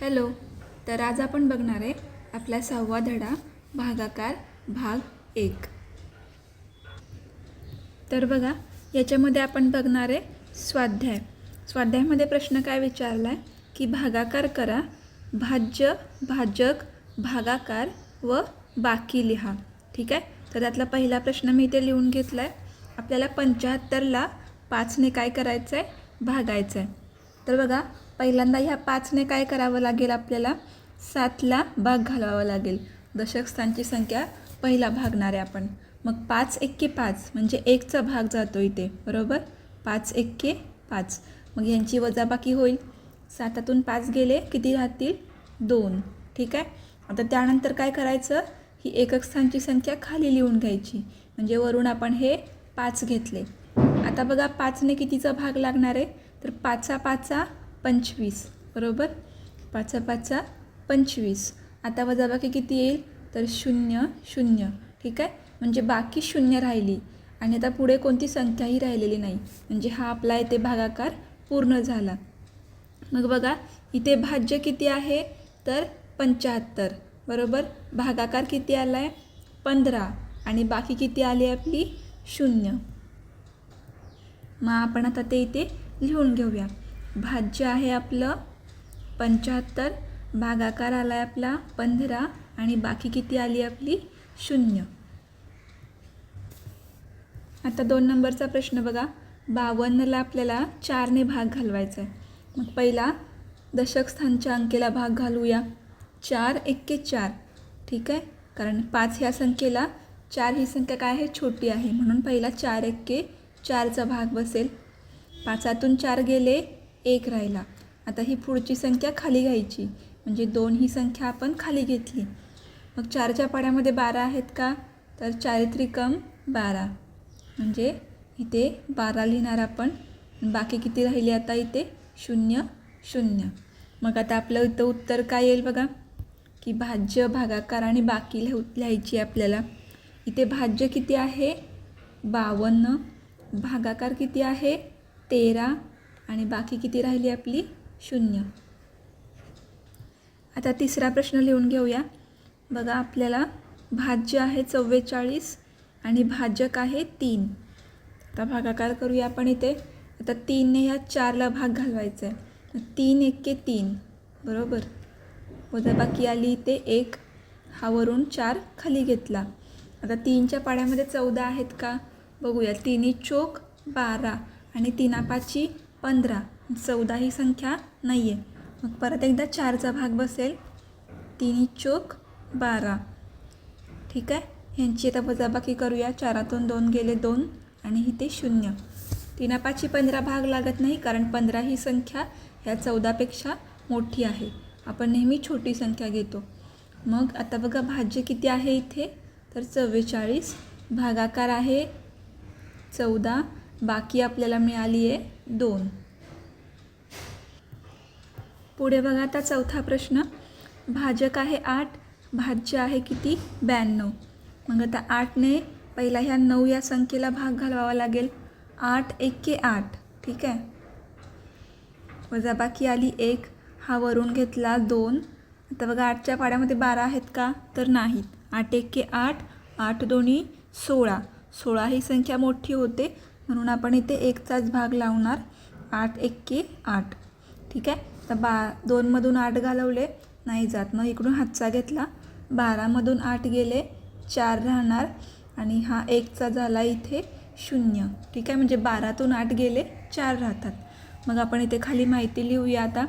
Hello तर आज आपण बघणार आहे आपला सहावा धडा भागाकार भाग एक. तर बघा याच्यामध्ये आपण बघणार आहे स्वाध्याय. स्वाध्यायामध्ये प्रश्न काय विचारला आहे की भागाकार करा भाज्य भाजक भागाकार व बाकी लिहा. ठीक आहे? तर त्यातला पहिला प्रश्न मी इथे लिहून घेतला आहे आपल्याला पंच्याहत्तरला पाचने काय करायचं आहे भागायचं आहे तर बघा पहिल्यांदा ह्या पाचने काय करावं लागेल आपल्याला? सातला भाग घालावा लागेल. दशक स्थानची संख्या पहिला भागणार आहे आपण. मग पाच एक्के पाच म्हणजे एकचा भाग जातो इथे बरोबर? पाच एक्के पाच. मग यांची वजाबाकी होईल. सातातून पाच गेले किती राहतील? दोन. ठीक आहे? आता त्यानंतर काय करायचं? ही एकक स्थानची संख्या खाली लिहून घ्यायची. म्हणजे वरून आपण हे पाच घेतले. आता बघा पाचने कितीचा भाग लागणार आहे? तर पाचा पाचा पंचवीस. बरोबर? पाचा पाचा पंचवीस. आता वजाबाकी किती येईल? तर शून्य शून्य. ठीक आहे? म्हणजे बाकी शून्य राहिली. आणि आता पुढे कोणती संख्याही राहिलेली नाही. म्हणजे हा आपला इथे भागाकार पूर्ण झाला. मग बघा इथे भाज्य किती आहे? तर पंच्याहत्तर. बरोबर? भागाकार किती आला आहे पंधरा. आणि बाकी किती आली आपली? शून्य. मग आपण आता ते इथे लिहून घेऊया. भाज्य आहे आपलं. पंच्याहत्तर भागाकार आला आहे आपला पंधरा आणि बाकी किती आली आपली? शून्य. आता दोन नंबरचा प्रश्न बघा. बावन्नला आपल्याला चारने भाग घालवायचा आहे मग पहिला दशक स्थानच्या अंकेला भाग घालूया. चार एक्के चार. ठीक आहे? कारण पाच ह्या संख्येला चार ही संख्या काय आहे? छोटी आहे. म्हणून पहिला चार एक्के चारचा भाग बसेल. पाचातून चार गेले. एक राहिला. आता ही पुढची संख्या खाली घ्यायची. म्हणजे दोन ही संख्या आपण खाली घेतली. मग चारच्या पाड्यामध्ये बारा आहेत का? तर चारित्रिकम बारा. म्हणजे इथे बारा लिहिणार आपण. बाकी किती राहिले आता इथे? शून्य शून्य. मग आता आपलं इथं उत्तर काय येईल बघा? की भाज्य भागाकार आणि बाकी लिहू लिहायची आपल्याला. इथे भाज्य किती आहे? बावन्न. भागाकार किती आहे? तेरा. आणि बाकी किती राहिली आपली? शून्य. आता तिसरा प्रश्न लिहून घेऊया. बघा आपल्याला भाज्य आहे चव्वेचाळीस आणि भाजक आहे तीन. आता भागाकार करूया आपण इथे. आता तीनने ह्या चारला भाग घालवायचा आहे तीन एके तीन. बरोबर? वजाबाकी आली इथे एक. हा वरून चार खाली घेतला. आता तीनच्या पाड्यामध्ये चौदा आहेत का? बघूया. तिन्ही चोक बारा आणि तिनापाची पंधरा. चौदा ही संख्या नाही आहे मग परत एकदा चारचा भाग बसेल. तिन्ही चोक बारा. ठीक आहे? ह्यांची आता वजाबाकी करूया. चारातून दोन गेले दोन आणि इथे शून्य. तिनापाची पंधरा भाग लागत नाही कारण पंधरा ही संख्या ह्या चौदापेक्षा मोठी आहे. आपण नेहमी छोटी संख्या घेतो. मग आता बघा भाज्य किती आहे इथे? तर चव्वेचाळीस. भागाकार आहे चौदा. बाकी आपल्याला मिळाली आहे दोन. पुढे बघा आता चौथा प्रश्न. भाजक आहे आठ भाज्य आहे किती? ब्याण्णव. मग आता आठने पहिला ह्या नऊ या संख्येला भाग घालवावा लागेल. आठ एके आठ. ठीक आहे? वजाबाकी आली एक. हा वरून घेतला दोन. आता बघा आठच्या पाड्यामध्ये बारा आहेत का? तर नाहीत. आठ एके आठ. आठ दोन्ही सोळा. सोळा ही संख्या मोठी होते. म्हणून आपण इथे एकचाच भाग लावणार. आठ एक्के आठ. ठीक आहे? तर बा दोनमधून आठ घालवले नाही जात. मग इकडून हातचा घेतला. बारामधून आठ गेले चार राहणार. आणि हा एकचा झाला इथे शून्य. ठीक आहे? म्हणजे बारातून आठ गेले चार राहतात. मग आपण इथे खाली माहिती लिहूया आता.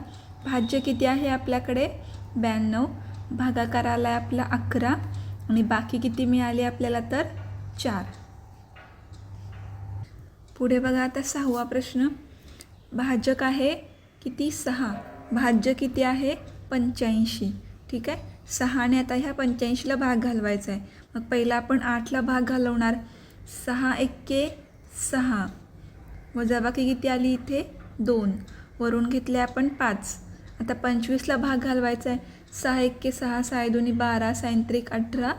भाज्य किती आहे आपल्याकडे? ब्याण्णव. भागाकार आला आहे आपला अकरा. आणि बाकी किती मिळाली आपल्याला तर? चार. पुढे बघा आता सहावा प्रश्न. भाजक आहे किती? सहा. भाज्य किती आहे? पंच्याऐंशी. ठीक आहे? सहाने आता ह्या पंच्याऐंशीला भाग घालवायचा आहे. मग पहिला आपण आठला भाग घालवणार. सहा एक्के सहा. वजाबाकी किती आली इथे? दोन. वरून घेतले आपण पाच. आता पंचवीसला भाग घालवायचा आहे. सहा एक्के सहा सहा दोन्ही बारा सायंत्रिक अठरा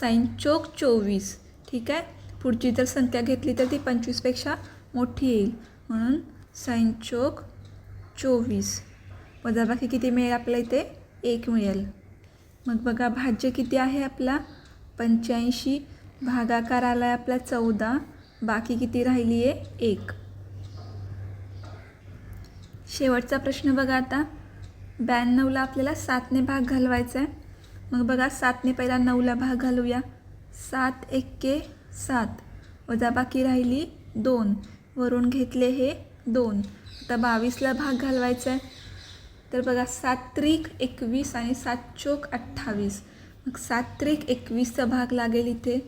साईन चोक चोवीस. ठीक आहे? पुढची जर संख्या घेतली तर ती पंचवीसपेक्षा मोठी येईल. म्हणून साईन चोक चोवीस. वजाबाकी किती मिळेल आपल्या इथे? एक मिळेल. मग बघा भाज्य किती आहे आपला? पंच्याऐंशी. भागाकार आला आहे आपला चौदा. बाकी किती राहिली आहे? एक. शेवटचा प्रश्न बघा आता. ब्याण्णवला आपल्याला सातने भाग घालवायचा आहे मग बघा सातने पहिला नऊला भाग घालूया. सात एक्के सात. वजाबाकी राहिली दोन. वरून घेतले हे दोन. आता बावीसला भाग घालवायचा आहे तर बघा सात त्रिक एकवीस आणि सात चोक अठ्ठावीस. मग सात त्रिक एकवीसचा भाग लागेल इथे.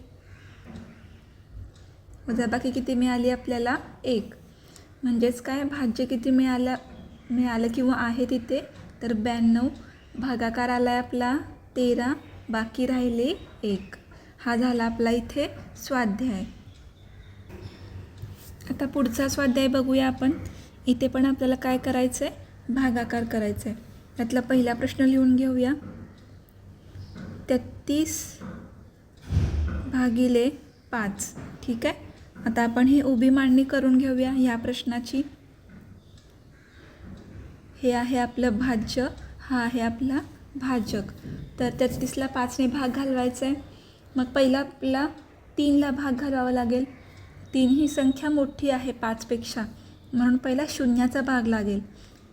वजाबाकी किती मिळाली आपल्याला? एक. म्हणजेच काय? भाज्य किती मिळालं मिळालं किंवा आहे तिथे तर ब्याण्णव. भागाकार आला आहे आपला. तेरा. बाकी राहिले एक. हा झाला आपला इथे स्वाध्याय. आता पुढचा स्वाध्याय बघूया आपण. इथे पण आपल्याला काय करायचं आहे भागाकार करायचं आहे त्यातला पहिला प्रश्न लिहून घेऊया. तेहतीस भागिले पाच. ठीक आहे? आता आपण ही उभी मांडणी करून घेऊया ह्या प्रश्नाची. हे आहे आपलं भाज्य हा आहे आपला भाजक. तर तेहतीसला पाचने भाग घालवायचा आहे मग पहिला आपला तीनला भाग घालावा लागेल. तीन ही संख्या मोठी आहे पाचपेक्षा. म्हणून पहिला शून्याचा भाग लागेल.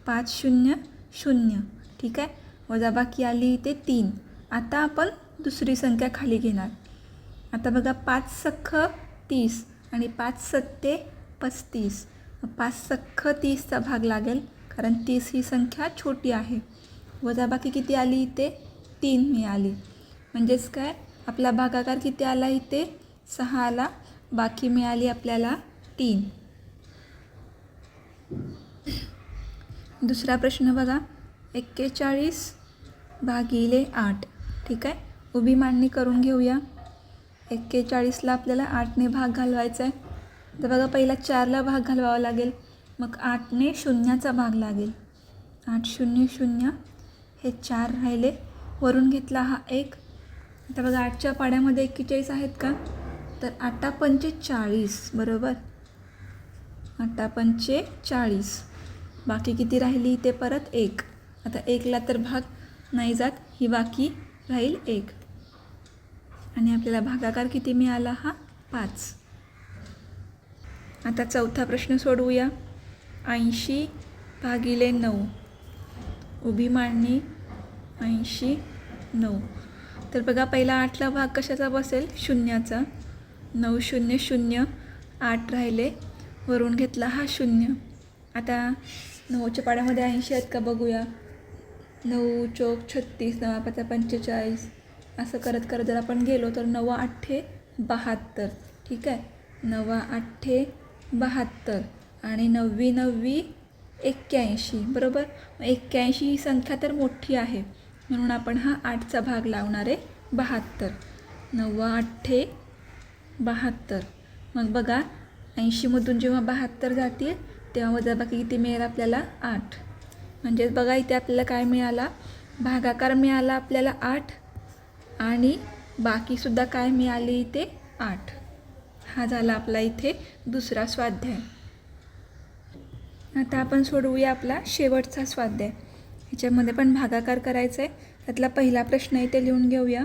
पाच शून्य शून्य. ठीक आहे? वजाबाकी आली इथे तीन. आता आपण दुसरी संख्या खाली घेणार. आता बघा पाच सख्ख तीस आणि पाच सत्ते पस्तीस. पाच सख्ख तीसचा भाग लागेल कारण तीस ही संख्या छोटी आहे. वजाबाकी किती आली? इथे तीन मिळाली म्हणजेच काय? आपला भागाकार किती आला इथे? सहा आला बाकी मिळाली आपल्याला तीन. दुसरा प्रश्न बघा. एक्केचाळीस भागिले आठ. ठीक आहे? उभी मांडणी करून घेऊया. एक्केचाळीसला आपल्याला आठने भाग घालवायचा आहे तर बघा पहिला चारला भाग घालवावा लागेल. मग आठने शून्याचा भाग लागेल. आठ शून्य शून्य. हे चार राहिले. वरून घेतला हा एक. आता बघा आठच्या पाड्यामध्ये एक्केचाळीस आहेत का? तर आठा पंचेचाळीस बरोबर? आठा पंचेचाळीस बाकी किती राहिली इथे परत? एक. आता एकला तर भाग नाही जात ही बाकी राहील एक. आणि आपल्याला भागाकार किती मिळाला हा? पाच. आता चौथा प्रश्न सोडवूया. ऐंशी भागिले नऊ. उभी मांडणी ऐंशी नऊ. तर बघा पहिला आठला भाग कशाचा बसेल? शून्याचा. नऊ शून्य शून्य आठ राहिले. वरून घेतला हा शून्य. आता नऊच्या पाड्यामध्ये ऐंशी आहेत का बघूया. नऊ चौक छत्तीस नवा पाचा पंचेचाळीस. असं करत करत जर आपण गेलो तर नवा अठ्ठे बहात्तर. ठीक आहे? नवा अठ्ठे बहात्तर आणि नववी नववी एक्क्याऐंशी. बरोबर? एक्क्याऐंशी ही संख्या तर मोठी आहे. म्हणून आपण हा आठचा भाग लावणार आहे. बहात्तर. नव्वा अठ्ठे बहात्तर. मग बघा ऐंशीमधून जेव्हा बहात्तर जातील तेव्हा वजाबाकी किती मिळेल आपल्याला? आठ. म्हणजेच बघा इथे आपल्याला काय मिळाला? भागाकार मिळाला आपल्याला आठ आणि बाकीसुद्धा काय मिळाली इथे? आठ. हा झाला आपला इथे दुसरा स्वाध्याय. आता आपण सोडवूया आपला शेवटचा स्वाध्याय. ह्याच्यामध्ये पण भागाकार करायचा आहे त्यातला पहिला प्रश्न इथे लिहून घेऊया.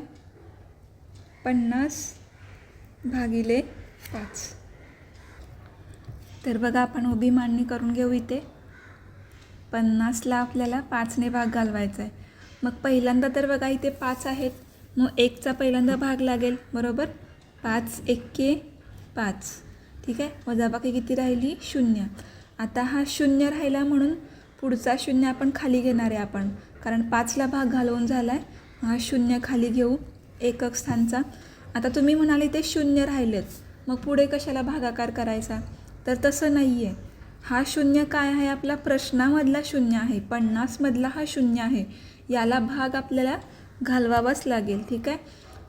पन्नास भागिले पाच. तर बघा आपण उभी मांडणी करून घेऊ इथे. पन्नासला आपल्याला पाचने भाग घालवायचा आहे मग पहिल्यांदा तर बघा इथे पाच आहेत. मग एकचा पहिल्यांदा भाग लागेल बरोबर? पाच एक्के पाच. ठीक आहे? वजाबाकी किती राहिली? शून्य. आता हा शून्य राहिला म्हणून पुढचा शून्य आपण खाली घेणार आहे आपण. कारण पाचला भाग घालवून झाला आहे हा शून्य खाली घेऊ. एकक स्थानचा. आता तुम्ही म्हणाले ते शून्य राहिलेच. मग पुढे कशाला भागाकार करायचा? तर तसं नाही आहे हा शून्य काय आहे? आपला प्रश्नामधला शून्य आहे. पन्नासमधला हा शून्य आहे. याला भाग आपल्याला घालवावाच लागेल. ठीक आहे?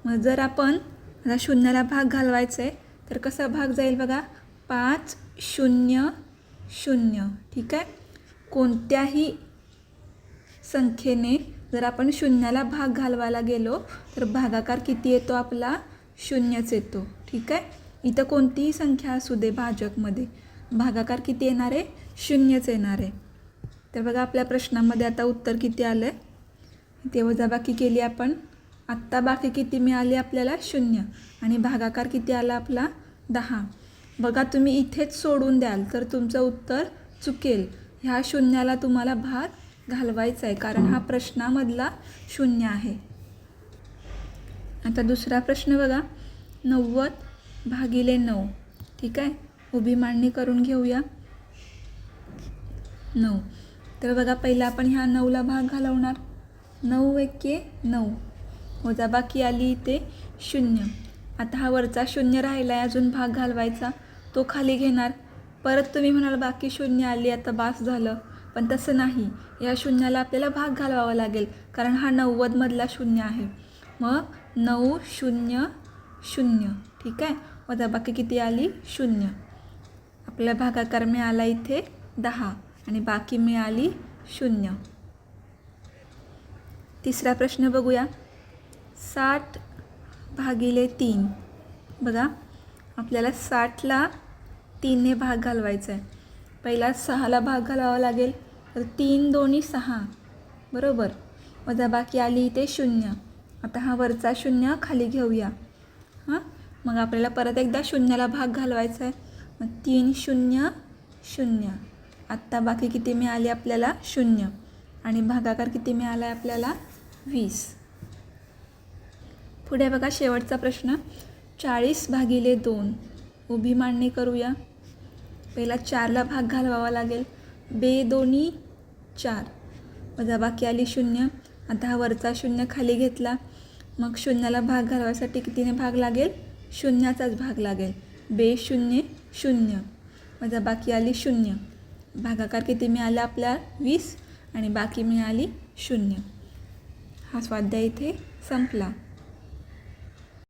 मग जर आपण आता शून्याला भाग घालवायचा आहे तर कसा भाग जाईल बघा? पाच शून्य शून्य. ठीक आहे? कोणत्याही संख्येने जर आपण शून्याला भाग घालवायला गेलो तर भागाकार किती येतो आपला? शून्यच येतो. ठीक आहे? इथं कोणतीही संख्या असू दे भाजकमध्ये. भागाकार किती येणार आहे? शून्यच येणार आहे. तर बघा आपल्या प्रश्नामध्ये आता उत्तर किती आलं आहे ते वजाबाकी केली आपण. आत्ता बाकी किती मिळाली आपल्याला? शून्य. आणि भागाकार किती आला आपला? दहा. बघा तुम्ही इथेच सोडून द्याल तर तुमचं उत्तर चुकेल. ह्या शून्याला तुम्हाला भाग घालवायचा आहे. कारण हा प्रश्नामधला शून्य आहे. आता दुसरा प्रश्न बघा. नव्वद भागिले नऊ. ठीक आहे? उभी मांडणी करून घेऊया. नऊ. तर बघा पहिला आपण ह्या नऊला भाग घालवणार. नऊ एके नऊ. वजाबाकी आली इथे शून्य. आता हा वरचा शून्य राहिला आहे अजून भाग घालवायचा. तो खाली घेणार. परत तुम्ही म्हणाल बाकी शून्य आली आता बास झालं. पण तसं नाही. या शून्याला आपल्याला भाग घालवावा लागेल कारण हा नव्वदमधला शून्य आहे. मग नऊ शून्य शून्य. ठीक आहे? वजाबाकी किती आली? शून्य. आपल्या भागाकार मिळाला इथे दहा आणि बाकी मिळाली शून्य. तिसरा प्रश्न बघूया. साठ भागिले तीन. बघा आपल्याला साठला तीनने भाग घालवायचा आहे. पहिला सहाला भाग घालावा लागेल तर तीन दोन्ही सहा. बरोबर? वजाबाकी आली ते शून्य. आता हा वरचा शून्य खाली घेऊया. हां? मग आपल्याला परत एकदा शून्याला भाग घालवायचा आहे. मग तीन शून्य शून्य. आत्ता बाकी किती मिळाली आपल्याला? शून्य. आणि भागाकार किती मिळाला आहे आपल्याला? वीस. पुढे बघा शेवटचा प्रश्न. चाळीस भागिले दोन. उभी मांडणी करूया. पहिला चारला भाग घालवावा लागेल. बे दोन्ही चार. वजाबाकी आली शून्य. आता हा वरचा शून्य खाली घेतला. मग शून्याला भाग घालवायसाठी कितीने भाग लागेल? शून्याचाच भाग लागेल. बे शून्य शून्य. वजाबाकी आली शून्य. भागाकार किती मिळाला? आपल्या वीस. आणि बाकी मिळाली शून्य. हा स्वाध्याय इथे संपला.